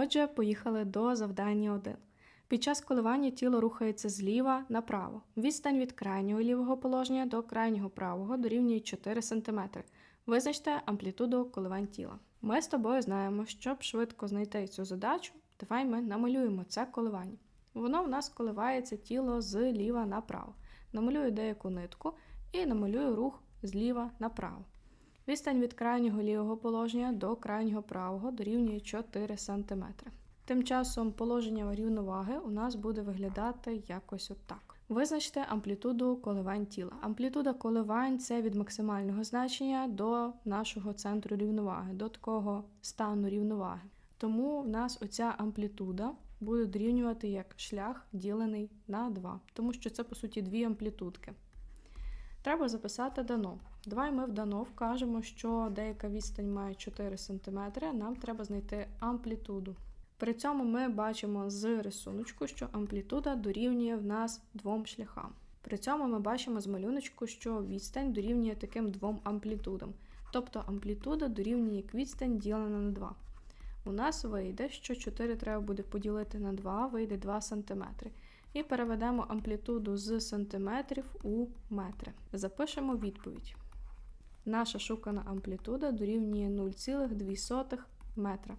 Отже, поїхали до завдання 1. Під час коливання тіло рухається зліва направо. Відстань від крайнього лівого положення до крайнього правого дорівнює 4 см. Визначте амплітуду коливань тіла. Ми з тобою знаємо, щоб швидко знайти цю задачу, давай ми намалюємо це коливання. Воно в нас коливається тіло зліва направо. Намалюю деяку нитку і намалюю рух зліва направо. Відстань від крайнього лівого положення до крайнього правого дорівнює 4 см. Тим часом положення рівноваги у нас буде виглядати якось отак. Визначте амплітуду коливань тіла. Амплітуда коливань це від максимального значення до нашого центру рівноваги, до такого стану рівноваги. Тому в нас оця амплітуда буде дорівнювати як шлях ділений на 2, тому що це по суті дві амплітудки. Треба записати дано. Давай ми в дано вкажемо, що деяка відстань має 4 см, нам треба знайти амплітуду. При цьому ми бачимо з рисуночку, що амплітуда дорівнює в нас двом шляхам. При цьому ми бачимо з малюночку, що відстань дорівнює таким двом амплітудам. Тобто амплітуда дорівнює як відстань ділена на 2. У нас вийде, що 4 треба буде поділити на 2, вийде 2 см. І переведемо амплітуду з сантиметрів у метри. Запишемо відповідь. Наша шукана амплітуда дорівнює 0,2 метра.